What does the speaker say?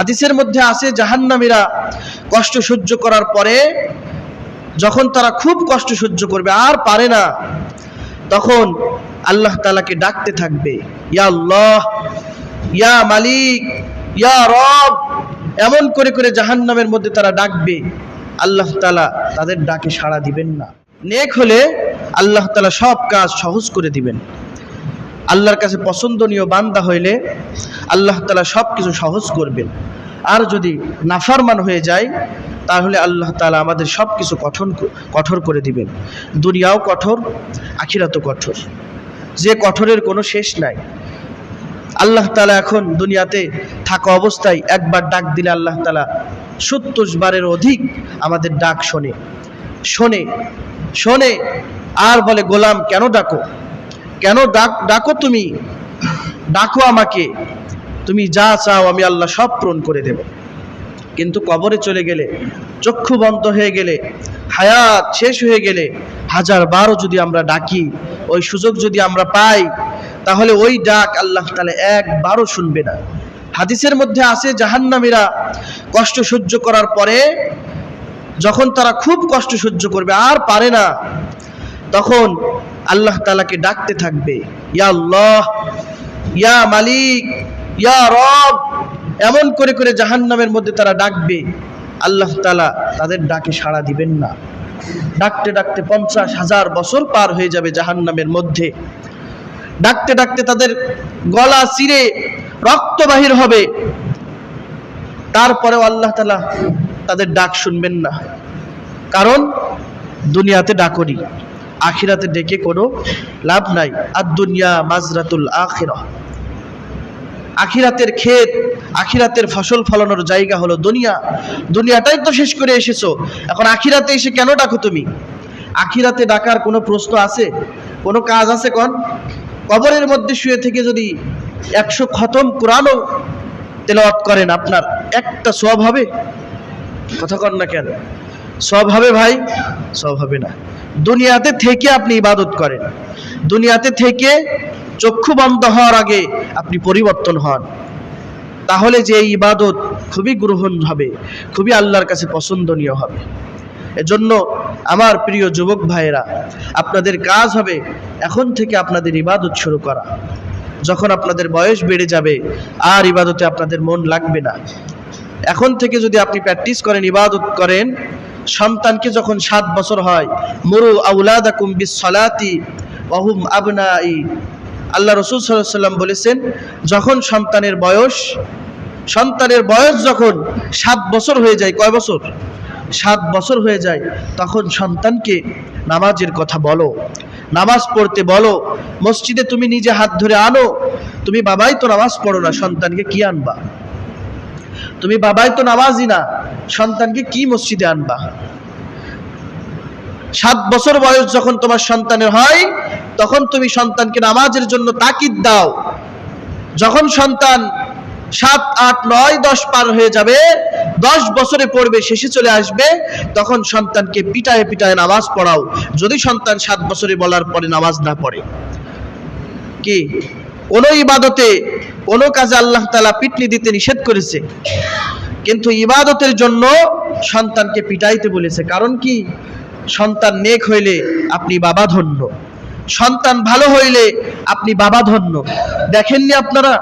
হাদিসের মধ্যে আছে, জাহান্নামীরা কষ্ট সহ্য করার পরে যখন তারা খুব কষ্ট সহ্য করবে, আর পারে না, তখন আল্লাহ তালাকে ডাকতে থাকবে, ইয়া আল্লাহ, ইয়া মালিক, ইয়া রব, এমন করে করে জাহান্নামের মধ্যে তারা ডাকবে, আল্লাহ তালা তাদের ডাকে সাড়া দিবেন না। নেক হলে আল্লাহ তালা সব কাজ সহজ করে দিবেন। আল্লাহর কাছে পছন্দনীয় বান্দা হইলে আল্লাহ তালা সব কিছু সহজ করবেন। আর যদি নাফারমান হয়ে যায়, তাহলে আল্লাহ তালা আমাদের সব কিছু কঠোর কঠোর করে দিবেন। দুনিয়াও কঠোর, আখিরাতও কঠোর। যে কঠোরের কোনো শেষ নাই। আল্লাহ তালা এখন দুনিয়াতে থাকা অবস্থায় একবার ডাক দিলে আল্লাহ তালা সত্তর বারের অধিক আমাদের ডাক শোনে। শোনে শোনে, আর বলে, গোলাম, কেন ডাকো? কেন ডাক ডাকো তুমি? ডাকো আমাকে। তুমি যা চাও আমি আল্লাহ সব পূরণ করে দেব। কিন্তু কবরে চলে গেলে, চক্ষু বন্ধ হয়ে গেলে, হায়াত শেষ হয়ে গেলে, হাজার বারো যদি আমরা ডাকি, ওই সুযোগ যদি আমরা পাই, তাহলে ওই ডাক আল্লাহ তাহলে একবারও শুনবে না। হাদিসের মধ্যে আছে, জাহান্নামীরা কষ্ট সহ্য করার পরে যখন তারা খুব কষ্ট সহ্য করবে, আর পারে না তখন আল্লাহ তালাকে ডাকতে থাকবে, ইয়া আল্লাহ, ইয়া মালিক, ইয়া রব। এমন করে করে জাহান্নামের মধ্যে তারা ডাকবে। আল্লাহ তালা তাদের ডাকে সাড়া দিবেন না। ডাকতে ডাকতে পঞ্চাশ হাজার বছর পার হয়ে যাবে জাহান্নামের মধ্যে। ডাকতে ডাকতে তাদের গলা চিরে রক্ত বাহির হবে। তারপরেও আল্লাহ তালা তাদের ডাক শুনবেন না। কারণ দুনিয়াতে ডাকরি আখিরাতে ডেকে কোনো লাভ নাই। আর দুনিয়া মাজরাতুল আখিরা। আখিরাতের ক্ষেত, আখিরাতের ফসল ফলানোর জায়গা হলো দুনিয়া। দুনিয়াটাই তো শেষ করে এসেছ। এখন আখিরাতে এসে কেন ডাকো তুমি? আখিরাতে ডাকার কোনো প্রশ্ন আছে? কোনো কাজ আছে কন? কবরের মধ্যে শুয়ে থেকে যদি একশো খতম কোরআনও তেলাওয়াত করেন আপনার, একটা সব হবে? কথা কন না কেন? সব হবে ভাই, সব হবে না। দুনিয়াতে থেকে আপনি ইবাদত করেন। দুনিয়াতে থেকে চক্ষু বন্ধ হওয়ার আগে আপনি পরিবর্তন হন। তাহলে যে ইবাদত খুবই গ্রহণ হবে, খুবই আল্লাহর কাছে পছন্দনীয় হবে। এজন্য আমার প্রিয় যুবক ভাইয়েরা, আপনাদের কাজ হবে এখন থেকে আপনাদের ইবাদত শুরু করা। যখন আপনাদের বয়স বেড়ে যাবে, আর ইবাদতে আপনাদের মন লাগবে না। এখন থেকে যদি আপনি প্র্যাকটিস করেন, ইবাদত করেন সন্তানকে যখন সাত বছর হয়, মুরু আউলাদাকুম সলাতি ওহুম আবনাই। আল্লাহ রসুল সাল্লাম বলেছেন, যখন সন্তানের বয়স সন্তানের বয়স যখন সাত বছর হয়ে যায়, কয় বছর? সাত বছর হয়ে যায়, তখন সন্তানকে নামাজের কথা বলো। নামাজ পড়তে বলো, মসজিদে তুমি নিজে হাত ধরে আনো, তুমি বাবাই তো নামাজ পড়ো না, সন্তানকে কি আনবা? তুমি বাবাই তো নামাজই না সন্তানকে কি মসজিদে আনবা? সাত বছর বয়স যখন তোমার সন্তানের হয়, তখন তুমি সন্তানকে নামাজের জন্য তাকিদ দাও। যখন সন্তান সাত, আট, নয়, দশ পার হয়ে যাবে, দশ বছরে পড়বে, শেষে চলে আসবে, তখন সন্তানকে পিটায় পিটায় নামাজ পড়াও। যদি সন্তান সাত বছরে বলার পরে নামাজ না পড়ে, কি? কোনো ইবাদতে কোনো কাজে আল্লাহ তালা পিটনি দিতে নিষেধ করেছে? কিন্তু ইবাদতের জন্য সন্তানকে পিটাইতে বলেছে। কারণ কি? সন্তান নেক হইলে আপনি বাবা ধন্য সন্তান ভালো হইলে আপনি বাবা ধন্য দেখেননি আপনারা?